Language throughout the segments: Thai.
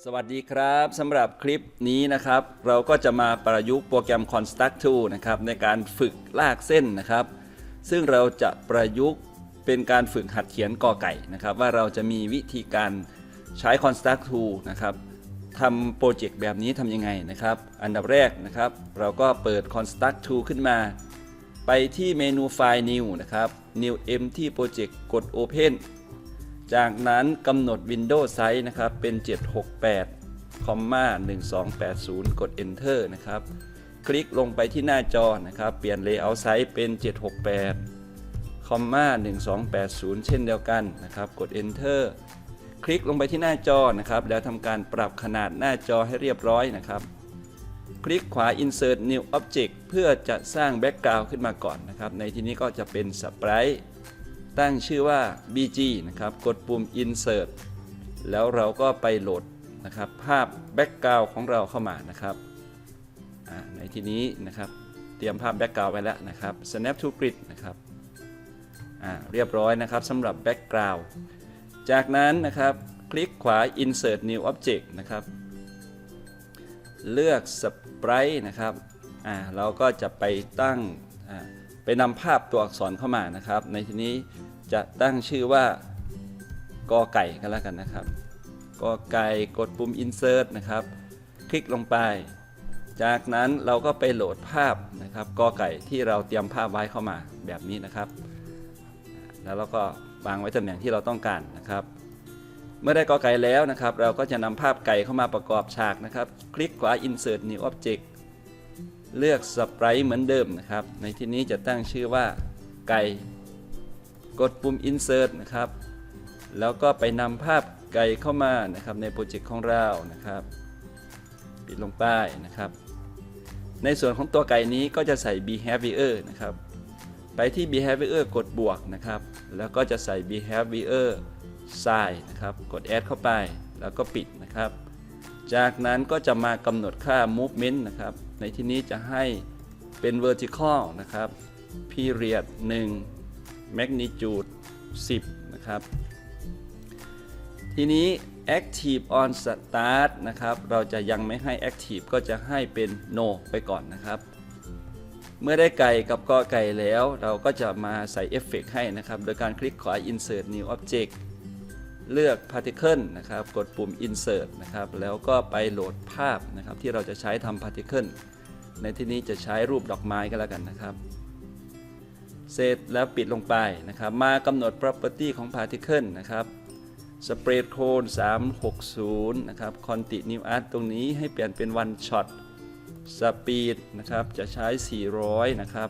สวัสดีครับสำหรับคลิปนี้นะครับ เราก็จะมาประยุกต์โปรแกรม Construct Tool นะครับในการฝึกลากเส้นนะครับ ซึ่งเราจะประยุกต์เป็นการฝึกหัดเขียนกอไก่นะครับ ว่าเราจะมีวิธีการใช้ Construct Tool นะครับทำโปรเจกต์แบบนี้ทำยังไงนะครับ อันดับแรกนะครับ เราก็เปิด Construct Tool ขึ้นมา ไปที่เมนูไฟล์ New นะครับ New Empty Project กด Open จากนั้นกำหนด Windows Size นะครับ เป็น 768 1280 กด Enter นะครับ คลิกลงไปที่หน้าจอนะครับ เปลี่ยน Layout Size เป็น 768 1280 เช่นเดียวกันนะครับ กด Enter คลิกลงไปที่หน้าจอนะครับ แล้วทำการปรับขนาดหน้าจอให้เรียบร้อยนะครับ คลิกขวา Insert New Object เพื่อจะสร้างแบ็กกราวด์ขึ้นมาก่อนนะครับ ในที่นี้ก็จะเป็น Sprite ตั้งชื่อว่า BG นะครับ กดปุ่ม Insert แล้วเราก็ไปโหลดนะครับ ภาพแบ็กกราวด์ของเราเข้ามานะครับ ในที่นี้นะครับ เตรียมภาพแบ็กกราวด์ไว้แล้วนะครับ Snap to Grid นะครับเรียบร้อยนะครับสำหรับแบ็กกราวด์จากนั้นนะครับคลิกขวา Insert New Object นะครับ เลือก Sprite นะครับเราก็จะไปตั้งอ่า ไปนำภาพตัวอักษรเข้ามานะครับ ในที่นี้จะตั้งชื่อว่ากอไก่กันแล้วกันนะครับกอไก่กดปุ่ม Insert นะครับ คลิกลงไป จากนั้นเราก็ไปโหลดภาพนะครับกอไก่ที่เราเตรียมภาพไว้เข้ามาแบบนี้นะครับ แล้วเราก็วางไว้ตำแหน่งที่เราต้องการนะครับ เมื่อได้กอไก่แล้วนะครับ เราก็จะนำภาพไก่เข้ามาประกอบฉากนะครับ คลิกขวา Insert New Object เลือก Sprite เหมือนเดิมนะครับ ในที่นี้จะตั้งชื่อว่าไก่ กดปุ่ม Insert นะครับ แล้วก็ไปนำภาพไก่เข้ามานะครับในโปรเจกต์ของเรานะครับ ปิดลงไปนะครับ ในส่วนของตัวไก่นี้ก็จะใส่ behavior นะครับ ไปที่ behavior กดบวกนะครับ แล้วก็จะใส่ behavior size นะครับ กด add เข้าไป แล้วก็ปิดนะครับ จากนั้นก็จะมากำหนดค่า movement นะครับ ในที่นี้จะให้เป็น vertical นะครับ period 1 magnitude 10 นะครับ ทีนี้ active on start นะครับ เราจะยังไม่ให้ active ก็จะให้เป็น no ไปก่อนนะครับ เมื่อได้ไก่กับกอไก่แล้ว เราก็จะมาใส่เอฟเฟกให้นะครับ โดยการคลิกขวา insert new object เลือก particle นะครับ กดปุ่ม insert นะครับ แล้วก็ไปโหลดภาพนะครับ ที่เราจะใช้ทำ particle ในที่นี้จะใช้รูปดอกไม้ก็แล้วกันนะครับ เสร็จแล้วปิดลงไปนะครับ มากำหนด property ของ particle นะครับ spread cone 360 นะครับ continuous ตรงนี้ให้เปลี่ยนเป็น one shot speed นะครับ จะใช้ 400 นะครับ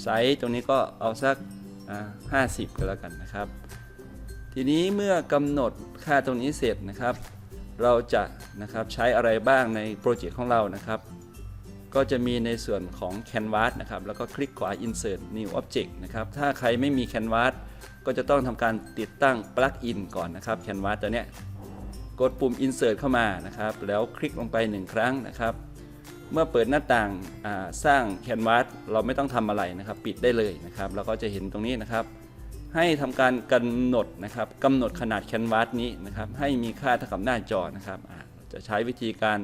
ไซส์ตรงนี้ก็เอาสักอ่า50 ก็แล้วกันนะครับ ทีนี้เมื่อกำหนดค่าตรงนี้เสร็จนะครับ เราจะนะครับใช้อะไรบ้างในโปรเจกต์ของเรานะครับ ก็จะมีในส่วนของ Canvas นะครับ แล้วก็คลิกขวา Insert New Object นะครับ ถ้าใครไม่มี Canvas ก็จะต้องทำการติดตั้ง Plugin ก่อนนะครับ Canvas ตัวเนี้ยกดปุ่ม Insert เข้ามานะครับ แล้วคลิกลงไป 1 ครั้งนะครับ เมื่อเปิดหน้าต่างาสร้าง Canvas เราไม่ต้องทำอะไรนะครับ ปิดได้เลยนะครับ เราก็จะเห็นตรงนี้นะครับ ให้ทำการกำหนดนะครับกำหนดขนาด Canvas นี้นะครับ ให้มีค่าเท่ากับหน้าจอนะครับจะใช้วิธีการ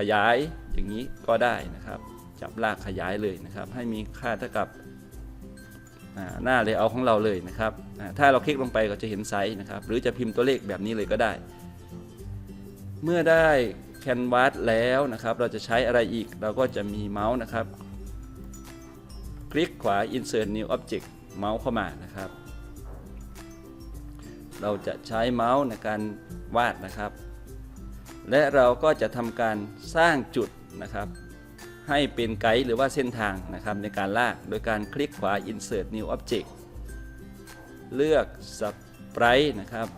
ขยายอย่างนี้ก็ได้นะครับ จับลากขยายเลยนะครับ ให้มีค่าเท่ากับหน้าเลเยอร์ของเราเลยนะครับถ้าเราคลิกลงไปก็จะเห็นไซส์นะครับ หรือจะพิมพ์ตัวเลขแบบนี้เลยก็ได้ เมื่อได้ Canvas แล้วนะครับ เราจะใช้อะไรอีกเราก็จะมีเมาส์นะครับ คลิกขวา Insert New Object เมาส์เข้ามานะครับ เราจะใช้เมาส์ในการวาดนะครับ และเราก็จะทำการสร้างจุดนะครับ ให้เป็นไกด์หรือว่าเส้นทางนะครับในการลากโดยการคลิกขวา Insert New Object เลือก Sprite นะครับ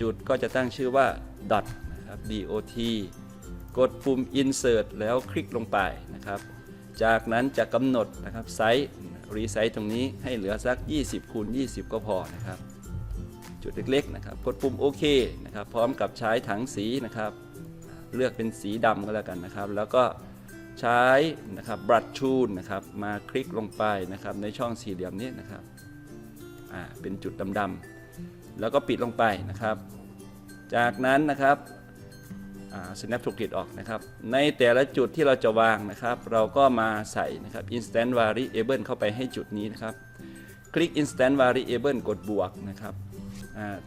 จุดก็จะตั้งชื่อว่า dot นะครับ dot กดปุ่ม Insert แล้วคลิกลงไปนะครับ จากนั้นจะกำหนดนะครับไซส์รีไซส์ตรงนี้ให้เหลือสัก 20คูณ20 ก็พอนะครับ จุดเล็กๆนะครับ กดปุ่มโอเคนะครับ พร้อมกับใช้ถังสีนะครับ เลือกเป็นสีดำก็แล้วกันนะครับ แล้วก็ใช้นะครับบรัชชูนนะครับมาคลิกลงไปนะครับในช่องสี่เหลี่ยมนี้นะครับอ่าเป็นจุดดำๆแล้วก็ปิดลงไปนะครับ จากนั้นนะครับอ่า snap toolkit ออกนะครับ ในแต่ละจุดที่เราจะวางนะครับ เราก็มาใส่นะครับ instant variable เข้าไปให้จุดนี้นะครับ คลิก instant variable กดบวกนะครับ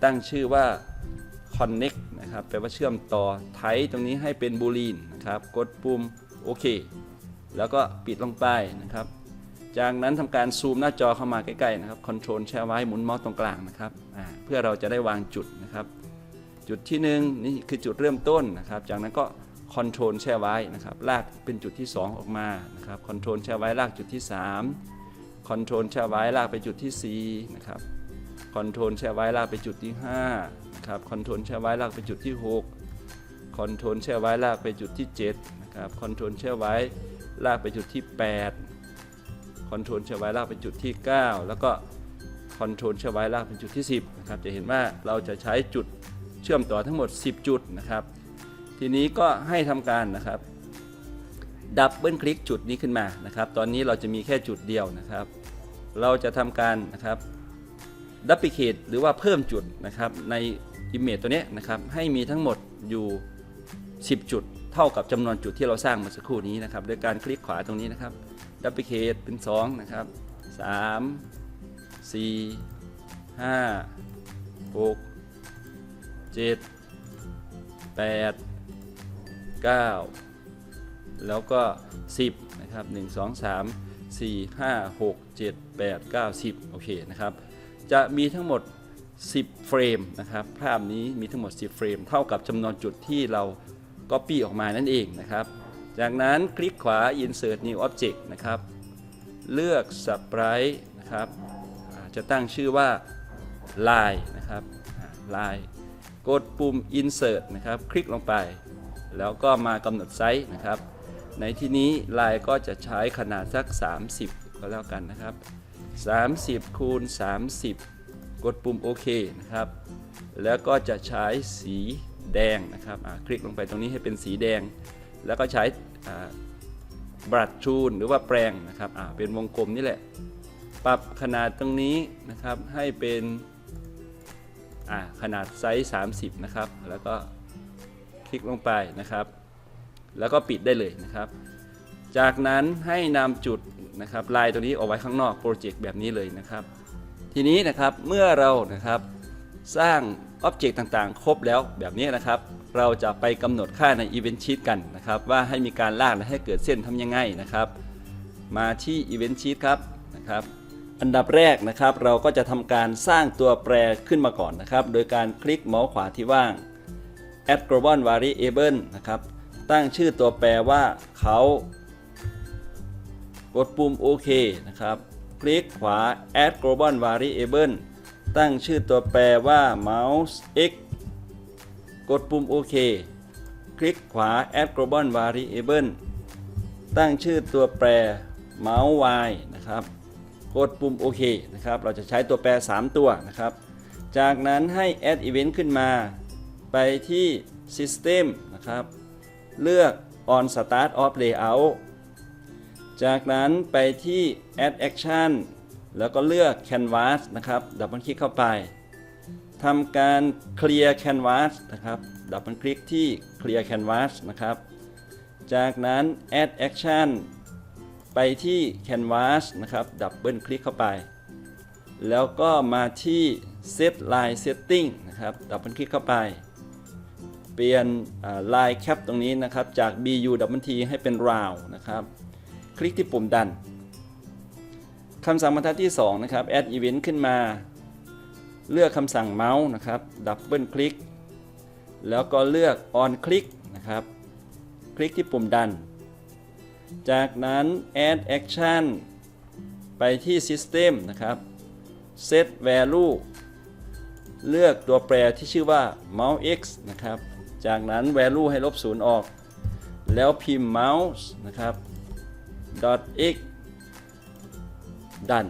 ตั้งชื่อว่า connect นะครับแปลว่าเชื่อมต่อไทตรงนี้ให้เป็นบูลีนนะครับ กดปุ่มโอเค แล้วก็ปิดลงไปนะครับ จากนั้นทำการซูมหน้าจอเข้ามาใกล้ๆนะครับคอนโทรลแช่ไว้หมุนเมาส์ตรงกลางนะครับเพื่อเราจะได้วางจุดนะครับ จุดที่หนึ่งนี่คือจุดเริ่มต้นนะครับ จากนั้นก็คอนโทรลแช่ไว้นะครับ ลากเป็นจุดที่ 2 ออกมานะครับคอนโทรลแช่ไว้ลากจุดที่3คอนโทรลแช่ไว้ลากไปจุดที่4นะครับ คอนโทรลแช่ไว้ลากไปจุดที่5ครับคอนโทรลแช่ไว้ลากไปจุดที่ 6คอนโทรลแช่ไว้ลากไปจุดที่7นะครับคอนโทรลแช่ไว้ลากไปจุดที่ 8คอนโทรลแช่ไว้ลากไปจุดที่ 9 แล้วก็คอนโทรลแช่ไว้ลากไปจุดที่ 10นะครับจะเห็นว่าเราจะใช้จุดเชื่อมต่อทั้งหมด 10 จุดนะครับ ทีนี้ก็ให้ทำการนะครับดับเบิลคลิกจุดนี้ขึ้นมานะครับ ตอนนี้เราจะมีแค่จุดเดียวนะครับ เราจะทำการนะครับ ดับปิเคตหรือว่าเพิ่มจุดนะครับในอิมเมจตัวนี้นะครับให้มีทั้งหมดอยู่ 10 จุด เท่ากับจำนวนจุดที่เราสร้างเมื่อสักครู่นี้นะครับโดยการคลิกขวาตรงนี้นะครับดับปิเคตเป็น2นะครับ3 4 5 6เจ็ดแปดเก้าแล้วก็สิบนะครับหนึ่งสองสามสี่ห้าหกเจ็ดแปดเก้าสิบโอเคนะครับ จะมีทั้งหมด 10 เฟรมนะครับ ภาพนี้มีทั้งหมด 10 เฟรม เท่ากับจำนวนจุดที่เรา Copy ออกมานั่นเองนะครับ จากนั้นคลิกขวา Insert New Object นะครับ เลือก Sprite นะครับ จะตั้งชื่อว่า Line นะครับ Line กดปุ่ม Insert นะครับ คลิกลงไป แล้วก็มากำหนดไซส์นะครับ ในที่นี้ลายก็จะใช้ขนาดสัก 30 ก็แล้วกันนะครับ 30 คูณ 30 กดปุ่มโอเคนะครับ แล้วก็จะใช้สีแดงนะครับอ่าคลิกลงไปตรงนี้ให้เป็นสีแดง แล้วก็ใช้บรัดชูนหรือว่าแปรงนะครับอ่าเป็นวงกลมนี่แหละ ปรับขนาดตรงนี้นะครับให้เป็นขนาดไซส์ 30 นะครับ แล้วก็คลิกลงไปนะครับ แล้วก็ปิดได้เลยนะครับ จากนั้นให้นำจุด นะครับลายตัวนี้ออกไว้ข้างนอกโปรเจกต์แบบนี้เลยนะครับ ทีนี้นะครับเมื่อเรานะครับสร้างอ็อบเจกต์ต่างๆ ครบแล้วแบบนี้นะครับ เราจะไปกำหนดค่าใน Event Sheet กันนะครับ ว่าให้มีการลากและให้เกิดเส้นทำยังไงนะครับ มาที่ Event Sheet ครับนะครับอันดับแรกนะครับเราก็จะทำการสร้างตัวแปรขึ้นมาก่อนนะครับ โดยการคลิกเมาส์ขวาที่ว่าง add global variable นะครับ ตั้งชื่อตัวแปรว่าเขา กดปุ่มโอเคนะครับ คลิกขวา add global variable ตั้งชื่อตัวแปรว่า mouse x กดปุ่มโอเค คลิกขวา add global variable ตั้งชื่อตัวแปร mouse y นะครับกดปุ่มโอเคนะครับ เราจะใช้ตัวแปร 3 ตัวนะครับ จากนั้นให้ add event ขึ้นมา ไปที่ system นะครับ เลือก on start of layout จากนั้นไปที่ add action แล้วก็เลือก canvas นะครับดับเบิลคลิกเข้าไปทำการ clear canvas นะครับดับเบิลคลิกที่ clear canvas นะครับ จากนั้น add action ไปที่ canvas นะครับดับเบิลคลิกเข้าไป แล้วก็มาที่ set line setting นะครับดับเบิลคลิกเข้าไป เปลี่ยนลายแคปตรงนี้นะครับจาก BU double T ให้เป็น round นะครับ ลิกที่ปุ่มดันคำสั่งบรรทัดที่ 2 นะครับ add event ขึ้นมา เลือกคำสั่งเมาส์นะครับดับเบิลคลิกแล้วก็เลือก on click นะครับ คลิกที่ปุ่มดัน จากนั้น add action ไปที่ system นะครับ set value เลือกตัวแปรที่ชื่อว่า mouse x นะครับ จากนั้น value ให้ลบ0ออก แล้วพิมพ์ mouse นะครับ x ดัน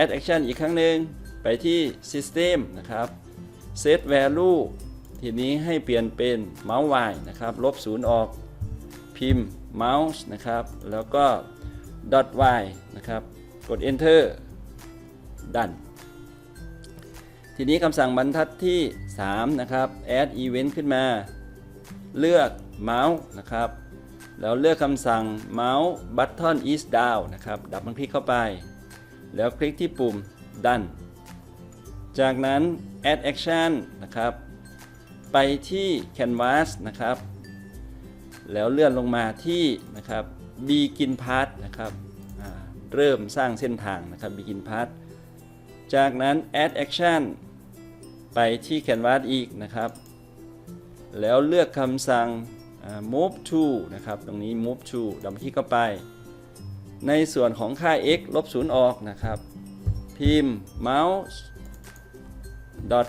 add action อีกครั้งหนึ่งไปที่ system นะครับ set value ทีนี้ให้เปลี่ยนเป็น mouse y นะครับ ลบ0ออกพิมพ์ mouse นะครับ แล้วก็ dot y นะครับ กด enter ดันทีนี้คำสั่งบรรทัดที่ 3 นะครับ add event ขึ้นมา เลือกเมาส์นะครับ แล้วเลือกคำสั่ง mouse button is down นะครับ ดับมันคลิกเข้าไป แล้วคลิกที่ปุ่ม done จากนั้น add action นะครับ ไปที่ canvas นะครับ แล้วเลื่อนลงมาที่นะครับ begin path นะครับเริ่มสร้างเส้นทางนะครับ begin path จากนั้น add action ไปที่ canvas อีกนะครับ แล้วเลือกคำสั่ง move to นะครับ ตรงนี้ move to ดับคลิกเข้าไป ในส่วนของค่า x ลบศูนย์ออกนะครับ พิมพ์ mouse dot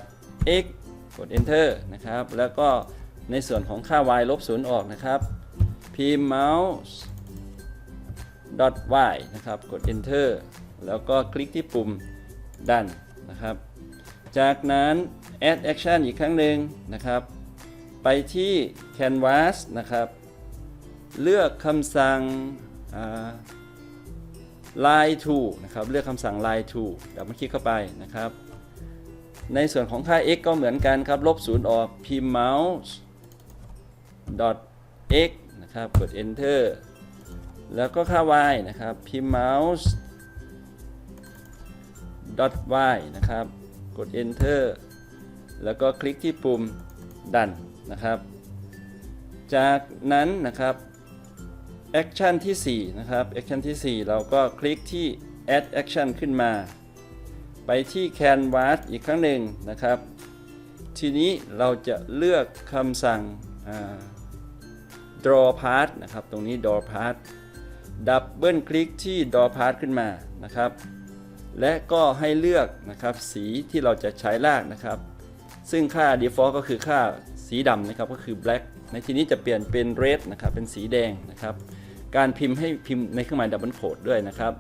x กด enter นะครับ แล้วก็ในส่วนของค่า y ลบศูนย์ออกนะครับ พิมพ์ mouse dot y นะครับ กด enter แล้วก็คลิกที่ปุ่มดันนะครับ จากนั้น add action อีกครั้งหนึ่งนะครับ ไปที่ canvas นะครับ เลือกคำสั่งอ่า line to นะครับ เลือกคำสั่ง line to ดี๋ยวมาคลิกเข้าไปนะครับ ในส่วนของค่า x ก็เหมือนกันครับ ลบศูนย์ออกพิมพ์ mouse dot x นะครับ กด enter แล้วก็ค่า y นะครับ พิมพ์ mouse dot y นะครับ กด enter แล้วก็คลิกที่ปุ่มดัน นะครับ จากนั้นนะครับแอคชั่นที่4นะครับแอคชั่นที่ 4 เราก็คลิกที่ add action ขึ้นมา ไปที่ canvas อีกครั้งหนึ่งนะครับ ทีนี้เราจะเลือกคำสั่ง draw path นะครับ ตรงนี้ draw path ดับเบิลคลิกที่ draw path ขึ้นมานะครับ และก็ให้เลือกนะครับสีที่เราจะใช้ลากนะครับ ซึ่งค่า default ก็คือค่า สีดำนะครับก็คือ black ในที่นี้จะเปลี่ยนเป็น red นะครับเป็นสีแดงนะครับ การพิมพ์ให้พิมพ์ในเครื่องหมายดับเบิลโคดด้วยนะครับ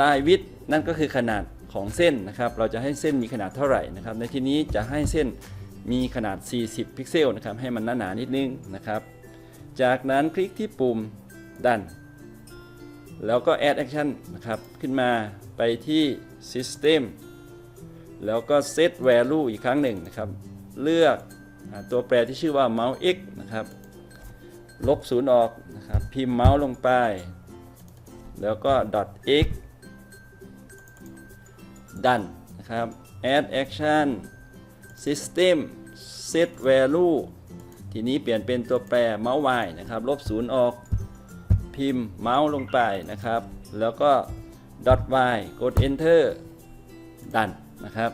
line width นั่นก็คือขนาดของเส้นนะครับ เราจะให้เส้นมีขนาดเท่าไหร่นะครับ ในที่นี้จะให้เส้นมีขนาด 40 พิกเซลนะครับ ให้มันหนาๆนิดนึงนะครับ จากนั้นคลิกที่ปุ่มดัน แล้วก็ add action นะครับ ขึ้นมาไปที่ system แล้วก็ set value อีกครั้งหนึ่งนะครับ เลือก ตัวแปรที่ชื่อว่า mouse x นะครับ ลบศูนย์ออกนะครับ พิมพ์เมาส์ลงไป แล้วก็ dot x ดันนะครับ add action system set value ทีนี้เปลี่ยนเป็นตัวแปรเมาส์ y นะครับ ลบศูนย์ออก พิมพ์เมาส์ลงไปนะครับ แล้วก็ dot y กด enter ดันนะครับ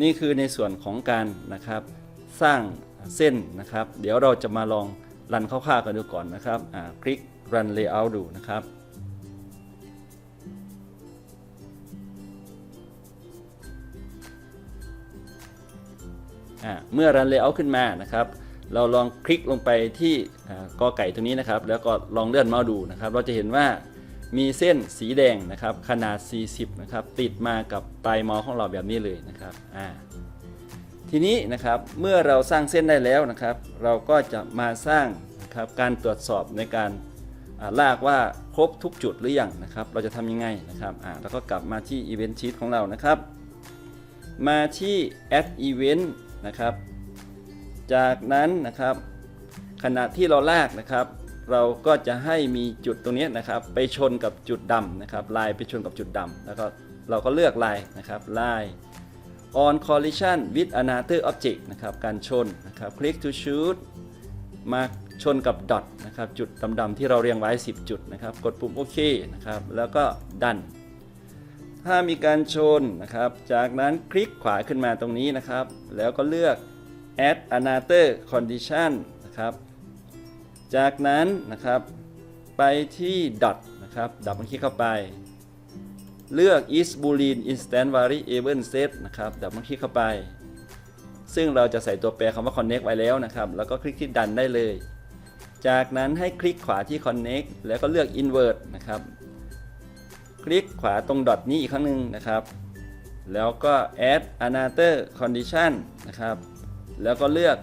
นี่คือในส่วนของการนะครับ สร้างเส้นนะครับ เดี๋ยวเราจะมาลองรันคร่าวๆกันดูก่อนนะครับอ่าคลิก run layout ดูนะครับอ่าเมื่อ run layout ขึ้นมานะครับ เราลองคลิกลงไปที่กอไก่ตรงนี้นะครับ แล้วก็ลองเลื่อนเมาส์ดูนะครับ เราจะเห็นว่ามีเส้นสีแดงนะครับ ขนาด 40 นะครับ ติดมากับปลายมาส์ของเราแบบนี้เลยนะครับอ่า ทีนี้นะครับเมื่อเราสร้างเส้นได้แล้วนะครับ เราก็จะมาสร้างครับการตรวจสอบในการลากว่าครบทุกจุดหรือยังนะครับ เราจะทำยังไงนะครับอ่าแล้วก็กลับมาที่ Event Sheet ของเรานะครับ มาที่ add event นะครับ จากนั้นนะครับขณะที่เราลากนะครับ เราก็จะให้มีจุดตรงนี้นะครับ ไปชนกับจุดดำนะครับ ลายไปชนกับจุดดำแล้วก็เราก็เลือกลายนะครับลาย on collision with another object นะครับการชนนะครับ click to shoot มาชนกับ dot นะครับจุดดำๆที่เราเรียงไว้ 10 จุดนะครับ กดปุ่มโอเคนะครับแล้วก็ดัน ถ้ามีการชนนะครับ จากนั้นคลิกขวาขึ้นมาตรงนี้นะครับ แล้วก็เลือก add another condition นะครับจากนั้นนะครับไปที่ dot นะครับดับมันคลิกเข้าไป เลือก is boolean instant variable set นะครับดับมันคลิกเข้าไป ซึ่งเราจะใส่ตัวแปรคำว่า connect ไว้แล้วนะครับ แล้วก็คลิกที่ดันได้เลย จากนั้นให้คลิกขวาที่ connect แล้วก็เลือก invert นะครับ คลิกขวาตรงดอทนี้อีกครั้งหนึ่งนะครับ แล้วก็ add another condition นะครับ แล้วก็เลือก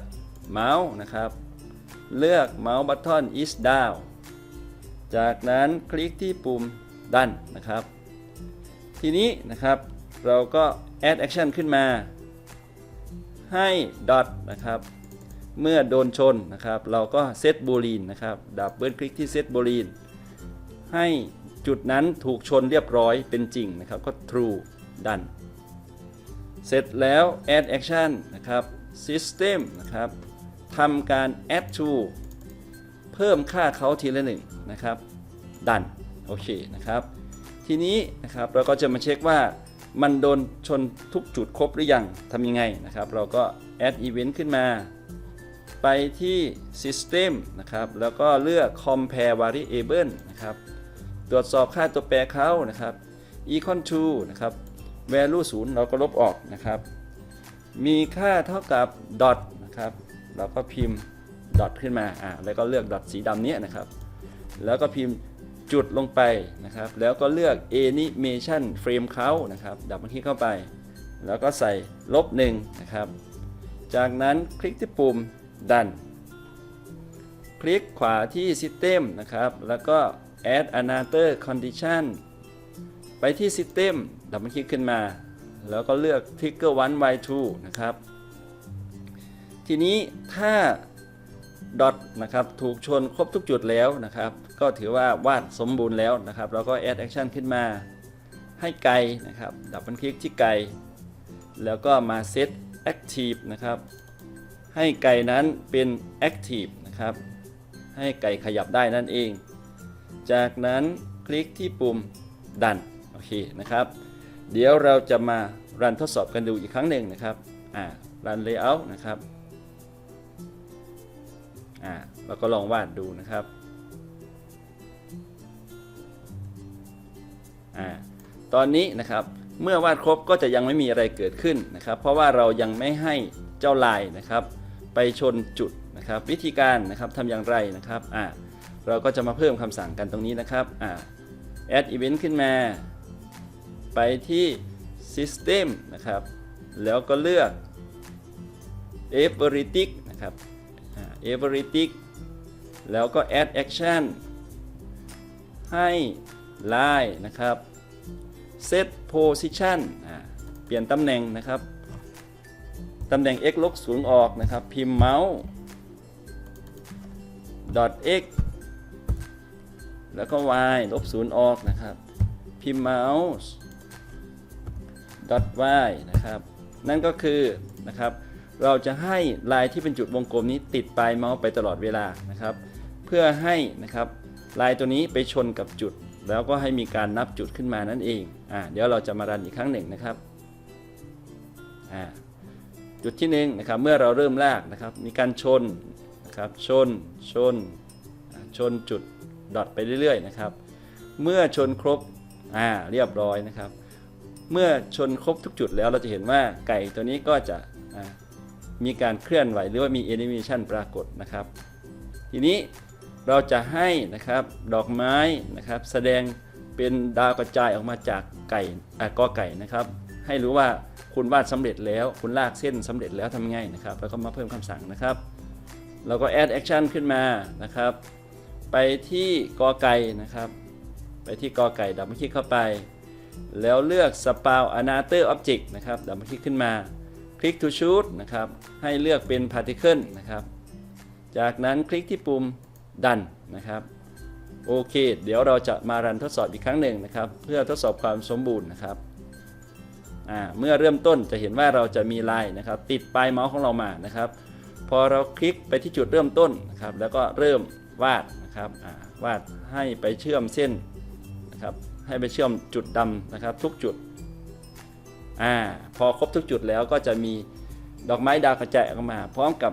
เมาส์นะครับ เลือก mouse button is down จากนั้นคลิกที่ปุ่มดันนะครับ ทีนี้นะครับเราก็ add action ขึ้นมา ให้ dot นะครับเมื่อโดนชนนะครับเราก็เซตบูลีนนะครับดับเบิลคลิกที่เซตบูลีนให้จุดนั้นถูกชนเรียบร้อยเป็นจริงนะครับก็ true ดัน เสร็จแล้ว add action นะครับ system นะครับทำการ add to เพิ่มค่าเขาทีละหนึ่งนะครับ ดัน โอเคนะครับ ทีนี้นะครับเราก็จะมาเช็คว่ามันโดนชนทุกจุดครบหรือยังทำยังไงนะครับ เราก็ add event ขึ้นมา ไปที่ system นะครับ แล้วก็เลือก compare variable นะครับ ตรวจสอบค่าตัวแปรเขานะครับ econ to นะครับ value 0 เราก็ลบออกนะครับ มีค่าเท่ากับ dot นะครับ เราก็พิมพ์ dot ขึ้นมา อ่า แล้วก็เลือก dot สีดำเนี้ยนะครับ แล้วก็พิมพ์ จุดลงไปนะครับ แล้วก็เลือก animation frame เขานะครับ ดับเบิลคลิกเข้าไป แล้วก็ใส่ลบหนึ่งนะครับ จากนั้นคลิกที่ปุ่มดัน คลิกขวาที่ System นะครับ แล้วก็ add another condition ไปที่ System ดับเบิลคลิกขึ้นมา แล้วก็เลือก Trigger 1 y 2นะครับ ทีนี้ถ้า dot นะครับถูกชนครบทุกจุดแล้วนะครับ ก็ถือว่าวาดสมบูรณ์แล้วนะครับเราก็ add action ขึ้นมาให้ไกลนะครับ ดับเบิลคลิกที่ไกล แล้วก็มา set active นะครับ ให้ไก่นั้นเป็น active นะครับ ให้ไก่ขยับได้นั่นเอง จากนั้นคลิกที่ปุ่มดัน โอเคนะครับ เดี๋ยวเราจะมารันทดสอบกันดูอีกครั้งหนึ่งนะครับ อ่า รัน layout นะครับ อ่า แล้วก็ลองวาดดูนะครับ อ่าตอนนี้นะครับเมื่อวาดครบก็จะยังไม่มีอะไรเกิดขึ้นนะครับ เพราะว่าเรายังไม่ให้เจ้าลายนะครับ ไปชนจุดนะครับ วิธีการนะครับทำอย่างไรนะครับอ่าเราก็จะมาเพิ่มคำสั่งกันตรงนี้นะครับอ่า add event ขึ้นมา ไปที่ system นะครับ แล้วก็เลือก everything นะครับ everything แล้วก็ add action ให้ line นะครับ set position เปลี่ยนตำแหน่งนะครับ ตำแหน่ง x ลบ0ออกนะครับ พิมพ์เมาส์ dot x แล้วก็ y ลบ0ออกนะครับ พิมพ์เมาส์ dot y นะครับ นั่นก็คือนะครับ เราจะให้ลายที่เป็นจุดวงกลมนี้ติดปลายเมาส์ไปตลอดเวลานะครับ เพื่อให้นะครับลายตัวนี้ไปชนกับจุด แล้วก็ให้มีการนับจุดขึ้นมานั่นเองอ่าเดี๋ยวเราจะมารันอีกครั้งหนึ่งนะครับอ่าจุดที่หนึ่งนะครับเมื่อเราเริ่มลากนะครับ มีการชนนะครับชนชนชนจุดดอทไปเรื่อยๆนะครับ เมื่อชนครบอ่าเรียบร้อยนะครับ เมื่อชนครบทุกจุดแล้วเราจะเห็นว่าไก่ตัวนี้ก็จะอ่ามีการเคลื่อนไหวหรือว่ามีแอนิเมชันปรากฏนะครับ ทีนี้ เราจะให้นะครับดอกไม้นะครับแสดงเป็นดาวกระจายออกมาจากไก่อากอไก่นะครับ ให้รู้ว่าคุณวาดสำเร็จแล้ว คุณลากเส้นสำเร็จแล้วทำไงนะครับ แล้วก็มาเพิ่มคำสั่งนะครับ เราก็ add action ขึ้นมานะครับ ไปที่กอไก่นะครับ ไปที่กอไก่ดับเบิลคลิกเข้าไป แล้วเลือก spawn another object นะครับดับเบิลคลิกขึ้นมา คลิก to shoot นะครับ ให้เลือกเป็น particle นะครับ จากนั้นคลิกที่ปุ่ม ดันนะครับโอเค เดี๋ยวเราจะมารันทดสอบอีกครั้งหนึ่งนะครับ เพื่อทดสอบความสมบูรณ์นะครับเมื่อเริ่มต้นจะเห็นว่าเราจะมีลายนะครับ ติดปลายเมาส์ของเรามานะครับ พอเราคลิกไปที่จุดเริ่มต้นนะครับ แล้วก็เริ่มวาดนะครับวาดให้ไปเชื่อมเส้นนะครับ ให้ไปเชื่อมจุดดำนะครับ ทุกจุดอพอครบทุกจุดแล้วก็จะมีดอกไม้ดาวกระจายออกมา พร้อมกับ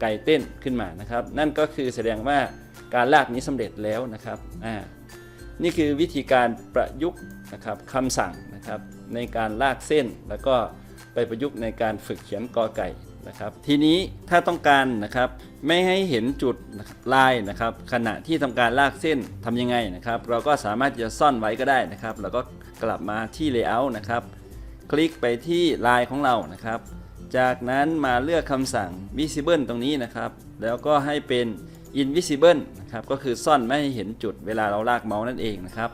ไก่เต้นขึ้นมานะครับ นั่นก็คือแสดงว่า การลากนี้สำเร็จแล้วนะครับอ่านี่คือวิธีการประยุกต์นะครับคำสั่งนะครับในการลากเส้นแล้วก็ไปประยุกต์ในการฝึกเขียนกอไก่นะครับ ทีนี้ถ้าต้องการนะครับไม่ให้เห็นจุดลายนะครับ ขณะที่ทำการลากเส้นทำยังไงนะครับ เราก็สามารถจะซ่อนไว้ก็ได้นะครับ แล้วก็กลับมาที่ layout นะครับ คลิกไปที่ลายของเรานะครับ จากนั้นมาเลือกคำสั่ง visible ตรงนี้นะครับ แล้วก็ให้เป็น invisible นะครับก็คือซ่อนไม่ให้เห็นจุดเวลาเราลากเมาส์นั่นเองนะครับ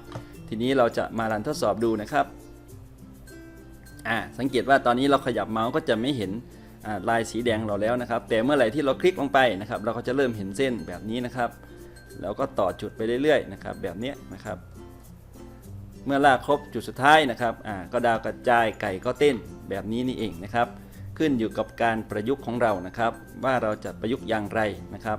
ทีนี้เราจะมารันทดสอบดูนะครับอ่าสังเกตว่าตอนนี้เราขยับเมาส์ก็จะไม่เห็นลายสีแดงเราแล้วนะครับ แต่เมื่อไหร่ที่เราคลิกลงไปนะครับ เราก็จะเริ่มเห็นเส้นแบบนี้นะครับ แล้วก็ต่อจุดไปเรื่อยๆนะครับ แบบนี้นะครับ เมื่อลากครบจุดสุดท้ายนะครับอ่าก็ดาวกระจายไก่ก็เต้นแบบนี้นี่เองนะครับ ขึ้นอยู่กับการประยุกต์ของเรานะครับ ว่าเราจะประยุกต์อย่างไรนะครับ